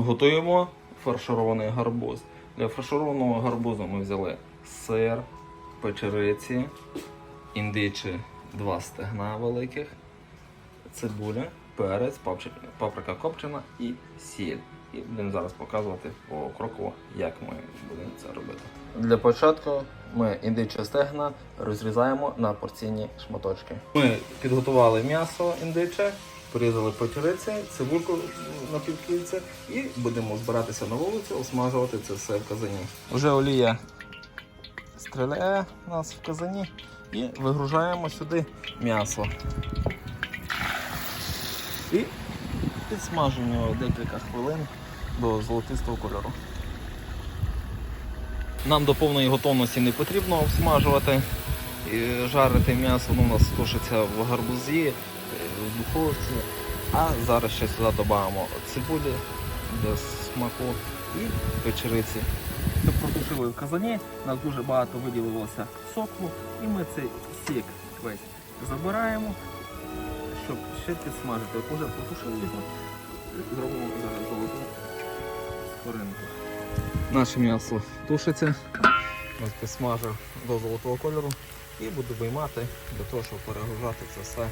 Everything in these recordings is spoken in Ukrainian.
Готуємо фарширований гарбуз. Для фаршированого гарбузу ми взяли сир, печериці, індичі, два стегна великих, цибуля, перець, паприка копчена і сіль. І будемо зараз показувати покроково, як ми будемо це робити. Для початку ми індичі стегна розрізаємо на порційні шматочки. Ми підготували м'ясо індиче, порізали печериці, цибульку на півкільця і будемо збиратися на вулицю, осмажувати це все в казані. Вже олія стріляє у нас в казані і вигружаємо сюди м'ясо. І підсмажуємо його декілька хвилин до золотистого кольору. Нам до повної готовності не потрібно обсмажувати жарити м'ясо, воно у нас тушиться в гарбузі, е, в духовці. А зараз ще сюди додамо цибулі для смаку і печериці. Ми протушили в казані, у нас дуже багато виділилося соку, і ми цей сік весь забираємо, щоб ще підсмажити. Уже протушили його, зробимо зараз золоту скоринку. Наше м'ясо тушиться, ось підсмажив до золотого кольору і буду виймати для того, щоб перегружати це все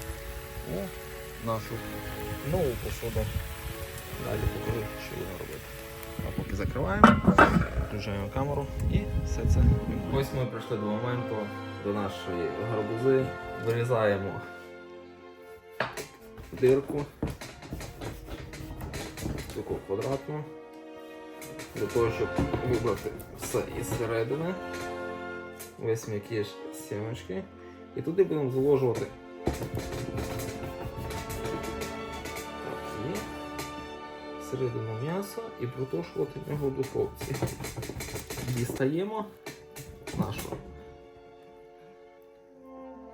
у нашу нову посуду. Далі покажу, що будемо робити. А поки закриваємо, включаємо камеру і все це. Ось ми прийшли до моменту до нашої гарбузи. Вирізаємо дирку, таку квадратну, для того, щоб вибрати все із середини, весь м'якіш сімочки. І туди будемо заложувати середину м'яса і протушувати в нього в духовці. Дістаємо нашу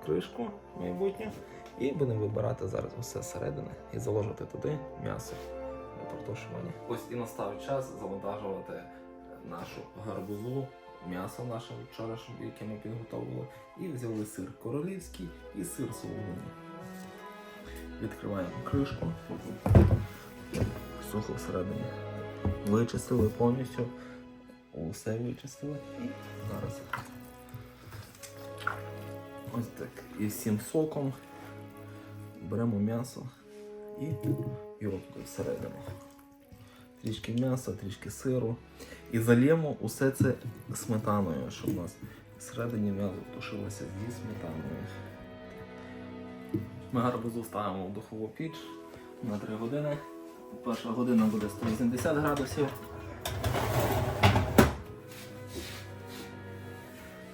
кришку майбутню і будемо вибирати зараз усе зсередини і заложити туди м'ясо для. Ось і настав час завантажувати нашу гарбузу, м'ясо наше вчорашнє, яке ми підготовили, і взяли сир королівський і сир солоний. Відкриваємо кришку, сухо всередині. Вичистили повністю, усе вичистили і зараз. Ось так. І всім соком беремо м'ясо і його всередину. Трішки м'яса, трішки сиру. І зальємо усе це сметаною, щоб у нас всередині м'ясо тушилося зі сметаною. Ми гарбузу ставимо в духову піч на 3 години. Перша година буде 180 градусів.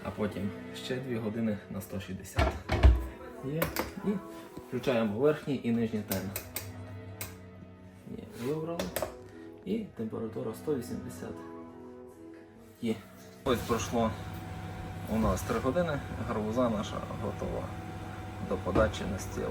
А потім ще 2 години на 160. Є. І включаємо верхній і нижній тен. Вибрали. І температура 180. Є. Ось пройшло у нас 3 години, гарбуза наша готова до подачі на стіл.